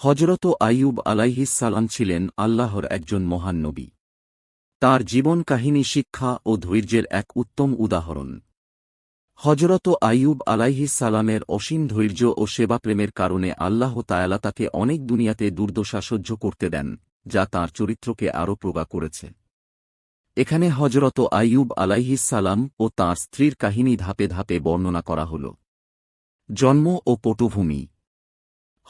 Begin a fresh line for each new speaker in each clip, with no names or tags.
হজরত আইয়ুব আলাইহিসসালাম ছিলেন আল্লাহর একজন মহান নবী। তার জীবন কাহিনী শিক্ষা ও ধৈর্যের এক উত্তম উদাহরণ। হজরত আইয়ুব আলাইহিসসালামের অসীম ধৈর্য ও সেবাপ্রেমের কারণে আল্লাহ তায়ালা তাকে অনেক দুনিয়াতে দুর্দশা সহ্য করতে দেন, যা তার চরিত্রকে আরও প্রগা করেছে। এখানে হজরত আইয়ুব আলাইহিসসালাম ও তাঁর স্ত্রীর কাহিনী ধাপে ধাপে বর্ণনা করা হল। জন্ম ও পটভূমি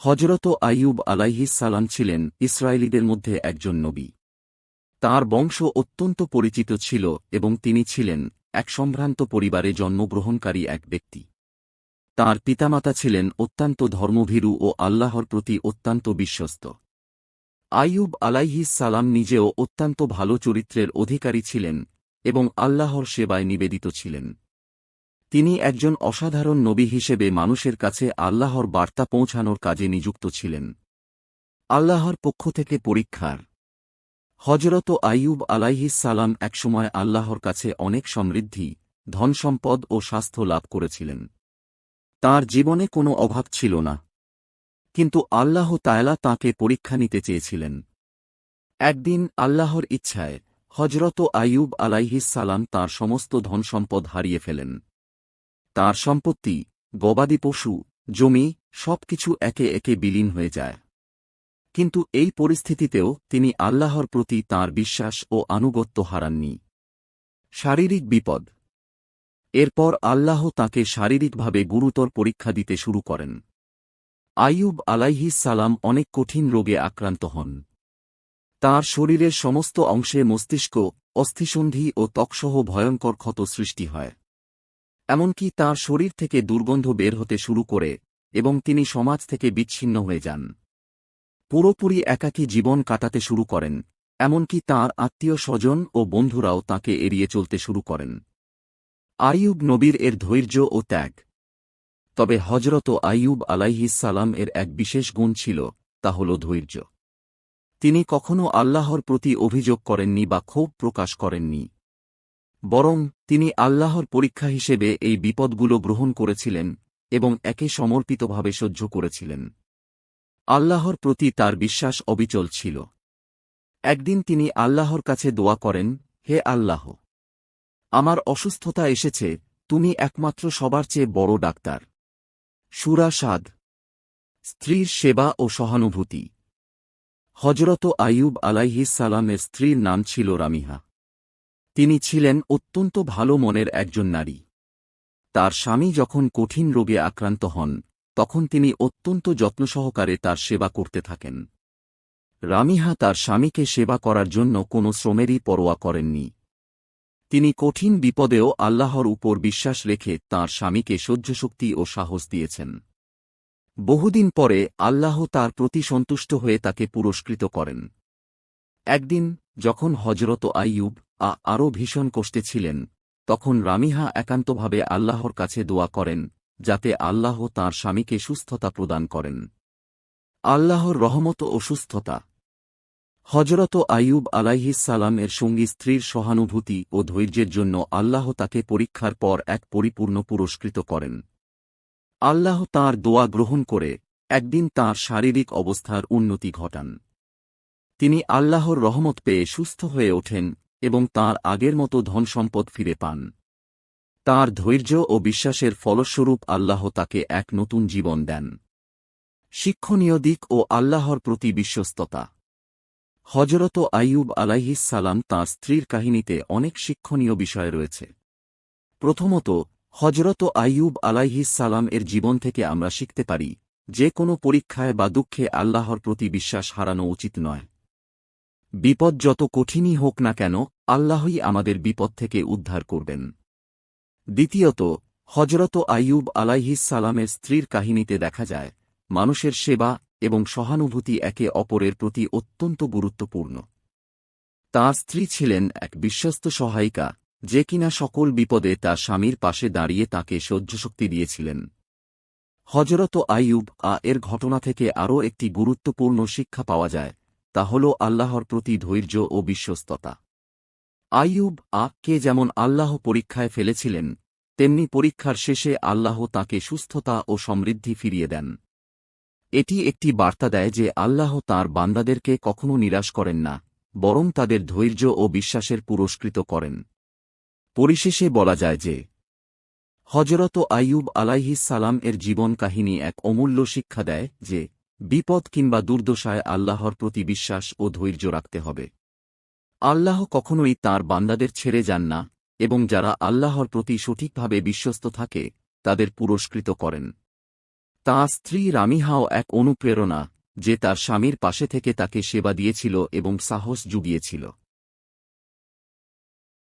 হজরত আইয়ুব আলাইহিসসালাম ছিলেন ইসরায়েলিদের মধ্যে একজন নবী। তার বংশ অত্যন্ত পরিচিত ছিল এবং তিনি ছিলেন এক সম্ভ্রান্ত পরিবারে জন্মগ্রহণকারী এক ব্যক্তি। তার পিতামাতা ছিলেন অত্যন্ত ধর্মভীরু ও আল্লাহর প্রতি অত্যন্ত বিশ্বস্ত। আইয়ুব আলাইহিস সালাম নিজেও অত্যন্ত ভালো চরিত্রের অধিকারী ছিলেন এবং আল্লাহর সেবায় নিবেদিত ছিলেন। তিনি একজন অসাধারণ নবী হিসেবে মানুষের কাছে আল্লাহর বার্তা পৌঁছানোর কাজে নিযুক্ত ছিলেন। আল্লাহর পক্ষ থেকে পরীক্ষার। হজরত আইয়ুব সালাম একসময় আল্লাহর কাছে অনেক সমৃদ্ধি ধনসম্পদ ও স্বাস্থ্য লাভ করেছিলেন। তার জীবনে কোনো অভাব ছিল না। কিন্তু আল্লাহ তায়লা তাঁকে পরীক্ষা নিতে চেয়েছিলেন। একদিন আল্লাহর ইচ্ছায় হজরত আইয়ুব সালাম তাঁর সমস্ত ধনসম্পদ হারিয়ে ফেলেন। তার সম্পত্তি, গবাদি পশু, জমি, সবকিছু একে একে বিলীন হয়ে যায়। কিন্তু এই পরিস্থিতিতেও তিনি আল্লাহর প্রতি তার বিশ্বাস ও আনুগত্য হারাননি। শারীরিক বিপদ। এরপর আল্লাহ তাকে শারীরিকভাবে গুরুতর পরীক্ষা দিতে শুরু করেন। আইয়ুব আলাইহিস সালাম অনেক কঠিন রোগে আক্রান্ত হন। তার শরীরের সমস্ত অংশে মস্তিষ্ক, অস্থিসন্ধি ও ত্বকসহ ভয়ঙ্কর ক্ষত সৃষ্টি হয়। এমনকি তার শরীর থেকে দুর্গন্ধ বের হতে শুরু করে, এবং তিনি সমাজ থেকে বিচ্ছিন্ন হয়ে যান। পুরোপুরি একাকী জীবন কাটাতে শুরু করেন, এমনকি তাঁর আত্মীয় স্বজন ও বন্ধুরাও তাকে এড়িয়ে চলতে শুরু করেন। আইয়ুব নবীর এর ধৈর্য ও ত্যাগ। তবে হজরত আইয়ুব আলাইহিসালাম এর এক বিশেষ গুণ ছিল, তা হল ধৈর্য। তিনি কখনও আল্লাহর প্রতি অভিযোগ করেননি বা ক্ষোভ প্রকাশ করেননি। বরং তিনি আল্লাহর পরীক্ষা হিসেবে এই বিপদগুলো গ্রহণ করেছিলেন এবং একে সমর্পিতভাবে সহ্য করেছিলেন। আল্লাহর প্রতি তার বিশ্বাস অবিচল ছিল। একদিন তিনি আল্লাহর কাছে দোয়া করেন, হে আল্লাহ, আমার অসুস্থতা এসেছে, তুমি একমাত্র সবার চেয়ে বড় ডাক্তার। সুরা সাদ, স্ত্রীর সেবা ও সহানুভূতি। হজরত আইয়ুব আলাইহিস সালামের স্ত্রীর নাম ছিল রামিহা। তিনি ছিলেন অত্যন্ত ভালো মনের একজন নারী। তার স্বামী যখন কঠিন রোগে আক্রান্ত হন, তখন তিনি অত্যন্ত যত্নসহকারে তার সেবা করতে থাকেন। রামিহা তার স্বামীকে সেবা করার জন্য কোনো শ্রমেরই পরোয়া করেননি। তিনি কঠিন বিপদেও আল্লাহর উপর বিশ্বাস রেখে তাঁর স্বামীকে সহ্যশক্তি ও সাহস দিয়েছেন। বহুদিন পরে আল্লাহ তার প্রতি সন্তুষ্ট হয়ে তাকে পুরস্কৃত করেন। একদিন, যখন হজরত আইয়ুব আ আরও ভীষণ কষ্টে ছিলেন, তখন রামিহা একান্তভাবে আল্লাহর কাছে দোয়া করেন, যাতে আল্লাহ তাঁর স্বামীকে সুস্থতা প্রদান করেন। আল্লাহর রহমত ও সুস্থতা। হজরত আইয়ুব আলাইহিসালামের সঙ্গী স্ত্রীর সহানুভূতি ও ধৈর্যের জন্য আল্লাহ তাকে পরীক্ষার পর এক পরিপূর্ণ পুরস্কৃত করেন। আল্লাহ তাঁর দোয়া গ্রহণ করে, একদিন তাঁর শারীরিক অবস্থার উন্নতি ঘটান। তিনি আল্লাহর রহমত পেয়ে সুস্থ হয়ে ওঠেন এবং তাঁর আগের মতো ধনসম্পদ ফিরে পান। তাঁর ধৈর্য ও বিশ্বাসের ফলস্বরূপ আল্লাহ তাকে এক নতুন জীবন দেন। শিক্ষণীয় দিক ও আল্লাহর প্রতি বিশ্বস্ততা। হজরত আইয়ুব সালাম তাঁর স্ত্রীর কাহিনীতে অনেক শিক্ষণীয় বিষয় রয়েছে। প্রথমত হজরত আইয়ুব সালাম এর জীবন থেকে আমরা শিখতে পারি, যে কোনো পরীক্ষায় বা দুঃখে আল্লাহর প্রতি বিশ্বাস হারানো উচিত নয়। বিপদ যত কঠিনই হোক না কেন, আল্লাহই আমাদের বিপদ থেকে উদ্ধার করবেন। দ্বিতীয়ত হজরত আইয়ুব আলাইহিস সালামের স্ত্রীর কাহিনীতে দেখা যায়, মানুষের সেবা এবং সহানুভূতি একে অপরের প্রতি অত্যন্ত গুরুত্বপূর্ণ। তাঁর স্ত্রী ছিলেন এক বিশ্বস্ত সহায়িকা, যে কিনা সকল বিপদে তার স্বামীর পাশে দাঁড়িয়ে তাকে সহ্যশক্তি দিয়েছিলেন। হজরত আইয়ুব আ এর ঘটনা থেকে আরও একটি গুরুত্বপূর্ণ শিক্ষা পাওয়া যায় তা হল আল্লাহর প্রতি ধৈর্য ও বিশ্বস্ততা। আইয়ুব আককে যেমন আল্লাহ পরীক্ষায় ফেলেছিলেন, তেমনি পরীক্ষার শেষে আল্লাহ তাকে সুস্থতা ও সমৃদ্ধি ফিরিয়ে দেন। এটি একটি বার্তা দেয় যে আল্লাহ তাঁর বান্দাদেরকে কখনও নিরাশ করেন না, বরং তাদের ধৈর্য ও বিশ্বাসের পুরস্কৃত করেন। পরিশেষে বলা যায় যে হজরত আইয়ুব আলাইহিস সালাম এর জীবন কাহিনী এক অমূল্য শিক্ষা দেয় যে বিপদ কিংবা দুর্দশায় আল্লাহর প্রতি বিশ্বাস ও ধৈর্য রাখতে হবে। আল্লাহ কখনোই তার বান্দাদের ছেড়ে যান না, এবং যারা আল্লাহর প্রতি সঠিকভাবে বিশ্বস্ত থাকে, তাদের পুরস্কৃত করেন। তাঁর স্ত্রী রামিহাও এক অনুপ্রেরণা, যে তার স্বামীর পাশে থেকে তাকে সেবা দিয়েছিল এবং সাহস জুগিয়েছিল।